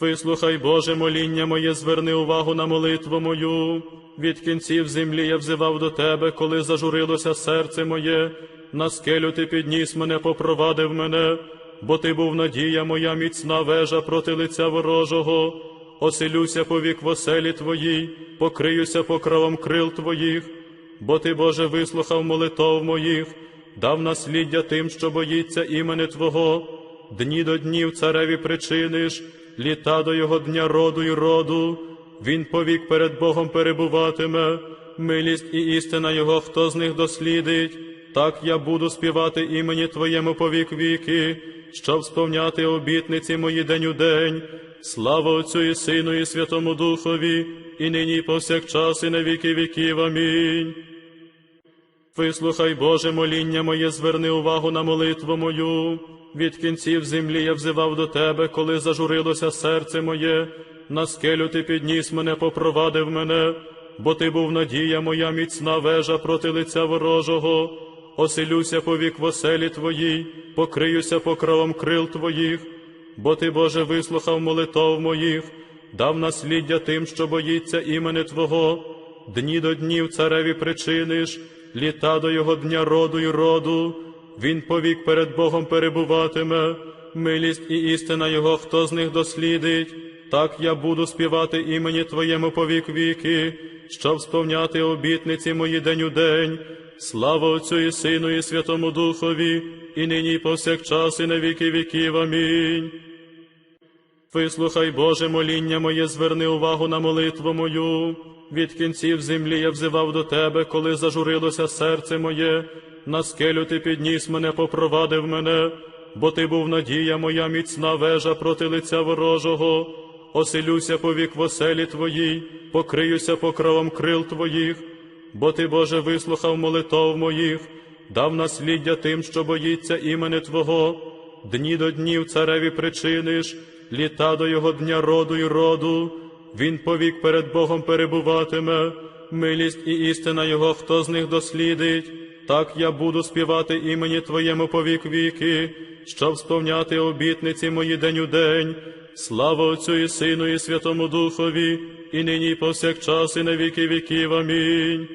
Вислухай, Боже, моління моє, зверни увагу на молитву мою. Від кінців землі я взивав до Тебе, коли зажурилося серце моє. На скелю ти підніс мене, попровадив мене, бо ти був надія моя, міцна вежа проти лиця ворожого. Оселюся повік в оселі Твоїй, покриюся покровом крил Твоїх, бо Ти, Боже, вислухав молитов моїх, дав насліддя тим, що боїться імени Твого. Дні до днів цареві причиниш, літа до його дня роду й роду. Він повік перед Богом перебуватиме, милість і істина Його, хто з них дослідить. Так я буду співати імені Твоєму повік віки, щоб сповняти обітниці мої день у день. Слава Отцю і Сину, і Святому Духові, і нині, і повсякчас, і на віки віків. Амінь. Вислухай, Боже, моління моє, зверни увагу на молитву мою. Від кінців землі я взивав до Тебе, коли зажурилося серце моє. На скелю ти підніс мене, попровадив мене, бо ти був надія моя, міцна вежа проти лиця ворожого. Оселюся повік в оселі Твоїй, покриюся покровом крил Твоїх, бо ти, Боже, вислухав молитов моїх, дав насліддя тим, що боїться імени Твого. Дні до днів цареві причиниш, літа до його дня роду й роду. Він повік перед Богом перебуватиме, милість і істина Його, хто з них дослідить. Так я буду співати імені Твоєму повік віки, щоб сповняти обітниці мої день у день. Слава Отцю і Сину, і Святому Духові, і нині, і повсякчас, і на віки віків. Амінь. Вислухай, Боже, моління моє, зверни увагу на молитву мою. Від кінців землі я взивав до Тебе, коли зажурилося серце моє. На скелю ти підніс мене, попровадив мене, бо ти був надія моя, міцна вежа проти лиця ворожого. Оселюся повік в оселі Твоїй, покриюся покровом крил Твоїх, бо ти, Боже, вислухав молитов моїх, дав насліддя тим, що боїться імени Твого. Дні до днів цареві причиниш, літа до його дня роду й роду. Він повік перед Богом перебуватиме, милість і істина Його, хто з них дослідить. Так я буду співати імені Твоєму повік віки, щоб сповняти обітниці мої день у день. Слава Отцю і Сину, і Святому Духові, і нині, і повсякчас, і на віки віків. Амінь.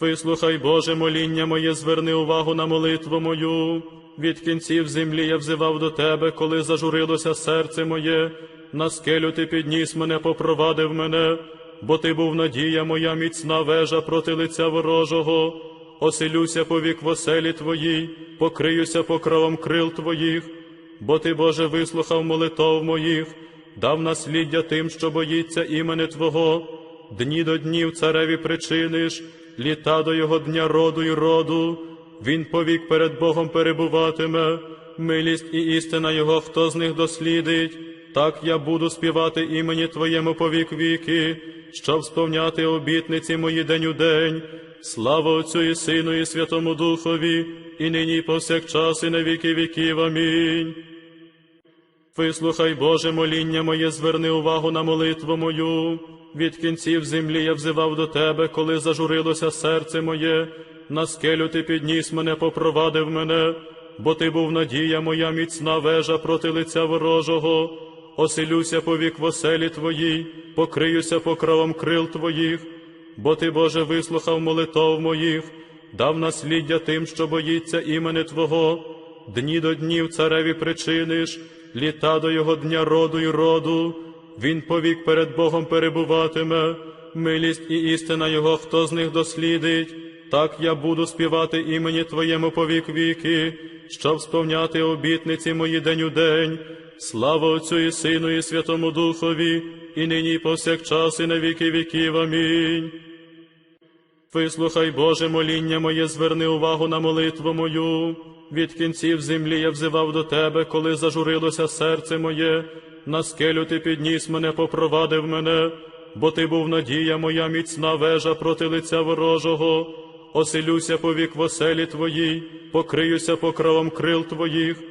Вислухай, Боже, моління моє, зверни увагу на молитву мою. Від кінців землі я взивав до Тебе, коли зажурилося серце моє. На скелю ти підніс мене, попровадив мене, бо ти був надія моя, міцна вежа проти лиця ворожого. Оселюся повік в оселі Твоїй, покриюся покровом крил Твоїх, бо ти, Боже, вислухав молитов моїх, дав насліддя тим, що боїться імени Твого. Дні до днів цареві причиниш, літа до його дня роду й роду. Він повік перед Богом перебуватиме, милість і істина Його, хто з них дослідить. Так я буду співати імені Твоєму повік віки, щоб сповняти обітниці мої день у день. Слава Отцю і Сину, і Святому Духові, і нині, і повсякчас, і на віки віків. Амінь. Вислухай, Боже, моління моє, зверни увагу на молитву мою. Від кінців землі я взивав до Тебе, коли зажурилося серце моє. На скелю ти підніс мене, попровадив мене, бо ти був надія моя, міцна вежа проти лиця ворожого. Оселюся повік в оселі Твоїй, покриюся покровом крил Твоїх, бо ти, Боже, вислухав молитов моїх, дав насліддя тим, що боїться імени Твого. Дні до днів цареві причиниш, літа до його дня роду й роду. Він повік перед Богом перебуватиме, милість і істина Його, хто з них дослідить. Так я буду співати імені Твоєму повік віки, щоб сповняти обітниці мої день у день. Слава Отцю і Сину, і Святому Духові, і нині, і повсякчас, і на віки віків. Амінь. Вислухай, Боже, моління моє, зверни увагу на молитву мою. Від кінців землі я взивав до Тебе, коли зажурилося серце моє. На скелю ти підніс мене, попровадив мене, бо ти був надія моя, міцна вежа проти лиця ворожого. Оселюся повік в оселі Твоїй, покриюся покровом крил Твоїх,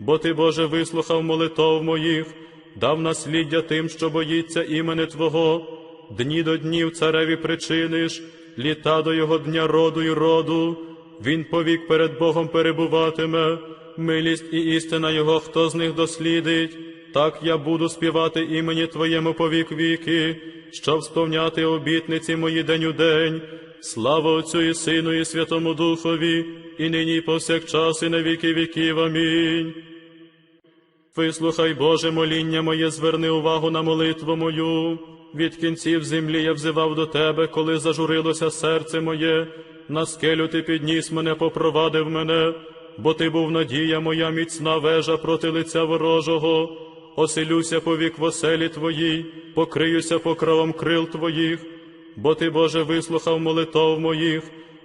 бо ти, Боже, вислухав молитов моїх, дав насліддя тим, що боїться імени Твого. Дні до днів цареві причиниш, літа до його дня роду й роду. Він повік перед Богом перебуватиме, милість і істина Його, хто з них дослідить. так я буду співати імені Твоєму по вік віки, щоб сповняти обітниці мої день у день. Слава Отцю і Сину, і Святому Духові, і нині, і повсякчас, і на віки віків. Амінь. Вислухай, Боже, моління моє, зверни увагу на молитву мою. Від кінців землі я взивав до Тебе, коли зажурилося серце моє. На скелю ти підніс мене, попровадив мене, бо ти був надія моя, міцна вежа проти лиця ворожого. Оселюся по вік в оселі Твоїй, покриюся покровом крил Твоїх, бо Ти, Боже, вислухав молитов моїх,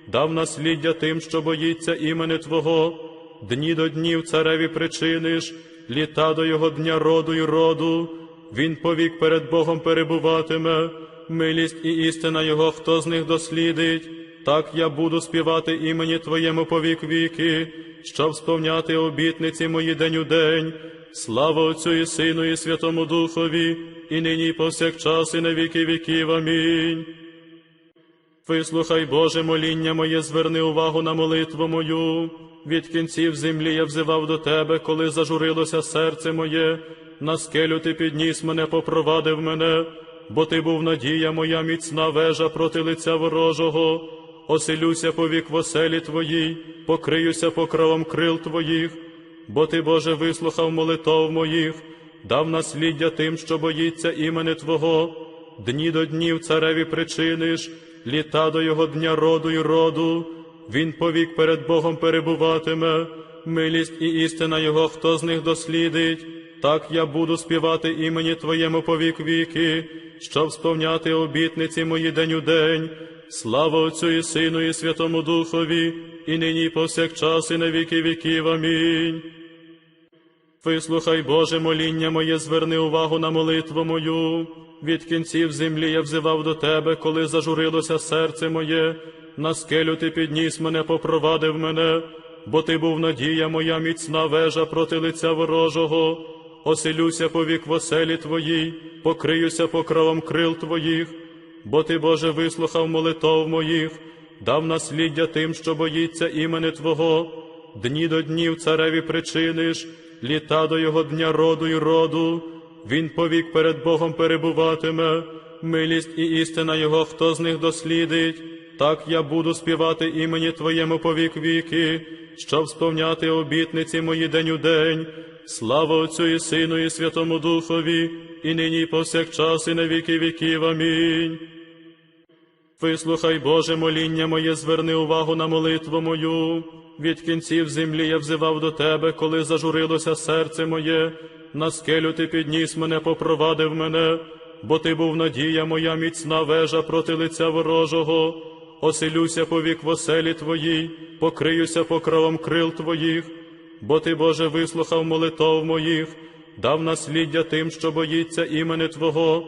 дав насліддя тим, що боїться імени Твого. Дні до днів цареві причиниш, літа до його дня роду й роду. Він повік перед Богом перебуватиме, милість і істина Його, хто з них дослідить. Так я буду співати імені Твоєму по вік віки, щоб сповняти обітниці мої день у день. Слава Отцю і Сину, і Святому Духові, і нині, і повсякчас, і на віки віків. Амінь. Вислухай, Боже, моління моє, зверни увагу на молитву мою. Від кінців землі я взивав до Тебе, коли зажурилося серце моє. На скелю ти підніс мене, попровадив мене, бо ти був надія моя, міцна вежа проти лиця ворожого. Оселюся по вік в оселі Твоїй, покриюся покровом крил Твоїх, бо Ти, Боже, вислухав молитов моїх, дав насліддя тим, що боїться імени Твого. Дні до днів цареві причиниш, літа до його дня роду й роду. Він повік перед Богом перебуватиме, милість і істина Його, хто з них дослідить. Так я буду співати імені Твоєму по вік віки, щоб сповняти обітниці мої день у день. Слава Отцю і Сину, і Святому Духові, і нині, повсякчас, і на віки віків. Амінь. Вислухай, Боже, моління моє, зверни увагу на молитву мою. Від кінців землі я взивав до Тебе, коли зажурилося серце моє. На скелю ти підніс мене, попровадив мене, бо ти був надія моя, міцна вежа проти лиця ворожого. Оселюся по вік в оселі Твоїй, покриюся покровом крил Твоїх, бо ти, Боже, вислухав молитов моїх, дав насліддя тим, що боїться імени Твого. Дні до днів цареві причиниш, літа до його дня роду й роду. Він повік перед Богом перебуватиме, милість і істина Його, хто з них дослідить. Так я буду співати імені Твоєму по вік віки, щоб сповняти обітниці мої день у день. Слава Отцю і Сину, і Святому Духові, і нині, і повсякчас, і на віки віків. Амінь. Вислухай, Боже, моління моє, зверни увагу на молитву мою. Від кінців землі я взивав до Тебе, коли зажурилося серце моє. На скелю ти підніс мене, попровадив мене, бо ти був надія моя, міцна вежа проти лиця ворожого. Оселюся по вік в оселі Твоїй, покриюся покровом крил Твоїх, бо ти, Боже, вислухав молитов моїх, дав насліддя тим, що боїться імени Твого.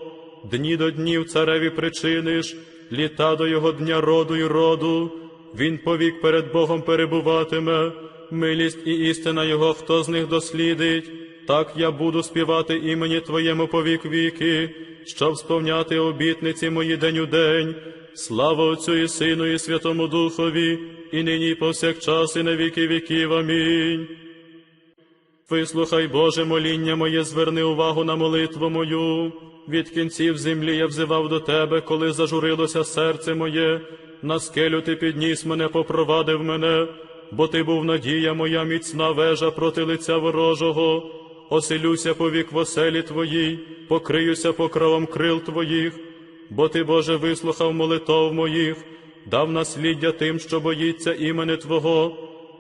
Дні до днів цареві причиниш, літа до його дня роду й роду. Він повік перед Богом перебуватиме, милість і істина Його, хто з них дослідить. Так я буду співати імені Твоєму по вік віки, щоб сповняти обітниці мої день у день. Слава Отцю і Сину, і Святому Духові, і нині, і повсякчас, і на віки віків. Амінь. Вислухай, Боже, моління моє, зверни увагу на молитву мою. Від кінців землі я взивав до Тебе, коли зажурилося серце моє. На скелю ти підніс мене, попровадив мене, бо ти був надія моя, міцна вежа проти лиця ворожого. Оселюся по вік в оселі Твоїй, покриюся покровом крил Твоїх, бо ти, Боже, вислухав молитов моїх, дав насліддя тим, що боїться імени Твого.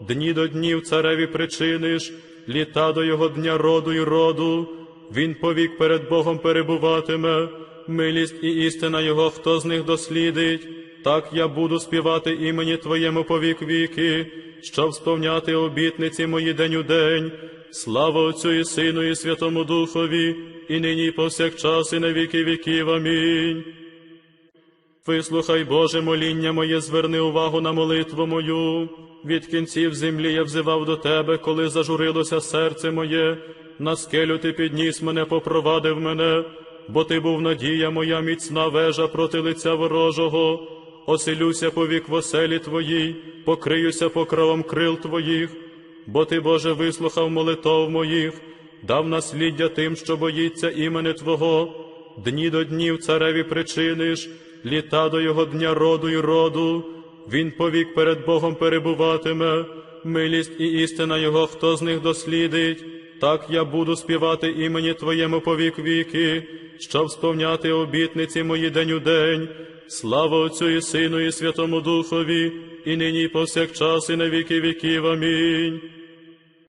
Дні до днів цареві причиниш, літа до його дня роду й роду. Він повік перед Богом перебуватиме, милість і істина Його, хто з них дослідить. Так я буду співати імені Твоєму по вік віки, щоб сповняти обітниці мої день у день. Слава Отцю і Сину, і Святому Духові, і нині, і повсякчас, і на віки віків. Амінь. Вислухай, Боже, моління моє, зверни увагу на молитву мою. Від кінців землі я взивав до Тебе, коли зажурилося серце моє. На скелю ти підніс мене, попровадив мене, бо ти був надія моя, міцна вежа проти лиця ворожого. Оселюся по вік в оселі Твоїй, покриюся покровом крил Твоїх, бо ти, Боже, вислухав молитов моїх, дав насліддя тим, що боїться імени Твого, дні до днів цареві причиниш, літа до його дня роду й роду, він повік перед Богом перебуватиме, милість і істина його, хто з них дослідить. Так я буду співати імені Твоєму повік віки, щоб сповняти обітниці мої день у день. Слава Отцю і Сину, і Святому Духові, і нині, і повсякчас, і на віки віків. Амінь.